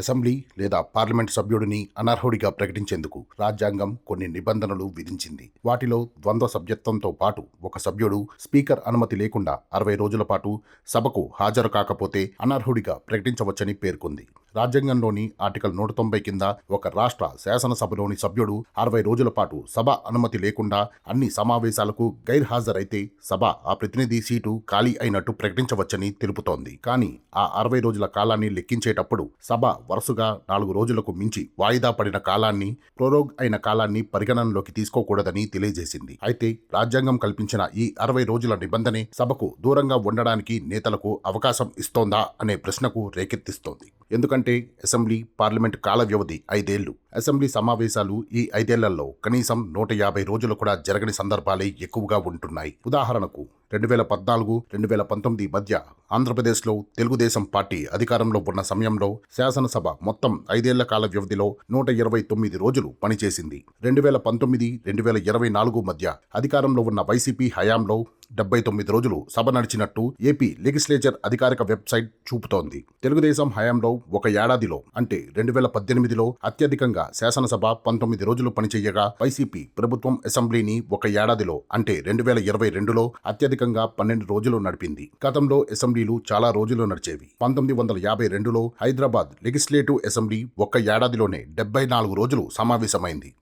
Assembly లేదా parliament సభ్యుడిని అనర్హుడిగా ప్రకటించేందుకు రాజ్యాంగం కొన్ని నిబంధనలు విధించింది. వాటిలో ద్వంద్వ సభ్యత్వంతో పాటు ఒక సభ్యుడు స్పీకర్ అనుమతి లేకుండా అరవై రోజుల పాటు సభకు హాజరు కాకపోతే అనర్హుడిగా ప్రకటించవచ్చని పేర్కొంది. రాజ్యాంగంలోని ఆర్టికల్ నూట తొంభై కింద ఒక రాష్ట్ర శాసనసభలోని సభ్యుడు అరవై రోజుల పాటు సభ అనుమతి లేకుండా అన్ని సమావేశాలకు గైర్హాజరైతే సభ ఆ ప్రతినిధి సీటు ఖాళీ అయినట్టు ప్రకటించవచ్చని తెలుపుతోంది. కానీ ఆ అరవై రోజుల కాలాన్ని లెక్కించేటప్పుడు సభ వరుసగా నాలుగు రోజులకు మించి వాయిదా పడిన కాలాన్ని ప్రోరోగ్ అయిన కాలాన్ని పరిగణనలోకి తీసుకోకూడదని తెలియజేసింది. అయితే రాజ్యాంగం కల్పించిన ఈ అరవై రోజుల నిబంధనే సభకు దూరంగా ఉండడానికి నేతలకు అవకాశం ఇస్తోందా అనే ప్రశ్నకు రేకెత్తిస్తోంది. ఎందుకంటే అసెంబ్లీ పార్లమెంట్ కాల వ్యవధి ఐదేళ్ళు. అసెంబ్లీ సమావేశాలు ఈ ఐదేళ్ళలో కనీసం నూట యాభై రోజులు కూడా జరగని సందర్భాలే ఎక్కువగా ఉంటున్నాయి. ఉదాహరణకు రెండు వేల పద్నాలుగు రెండు వేల పంతొమ్మిది మధ్య ఆంధ్రప్రదేశ్లో తెలుగుదేశం పార్టీ అధికారంలో ఉన్న సమయంలో శాసనసభ మొత్తం ఐదేళ్ళ కాల వ్యవధిలో నూట ఇరవై తొమ్మిది రోజులు పనిచేసింది. రెండు వేల పంతొమ్మిది రెండు వేల ఇరవై నాలుగు మధ్య అధికారంలో ఉన్న వైసీపీ హయాంలో డెబ్బై తొమ్మిది రోజులు సభ నడిచినట్టు ఏపీ లెగిస్లేచర్ అధికారిక వెబ్సైట్ చూపుతోంది. తెలుగుదేశం హయాంలో ఒక ఏడాదిలో అంటే రెండు వేల పద్దెనిమిదిలో అత్యధికంగా శాసనసభ పంతొమ్మిది రోజులు పనిచేయగా వైసీపీ ప్రభుత్వం అసెంబ్లీని ఒక ఏడాదిలో అంటే రెండు వేల ఇరవై రెండులో అత్యధికంగా పన్నెండు రోజులు నడిపింది. గతంలో అసెంబ్లీలు చాలా రోజులు నడిచేవి. పంతొమ్మిది వందల యాభై రెండులో హైదరాబాద్ లెగిస్లేటివ్ అసెంబ్లీ ఒక్క ఏడాదిలోనే డెబ్బై నాలుగు రోజులు సమావేశమైంది.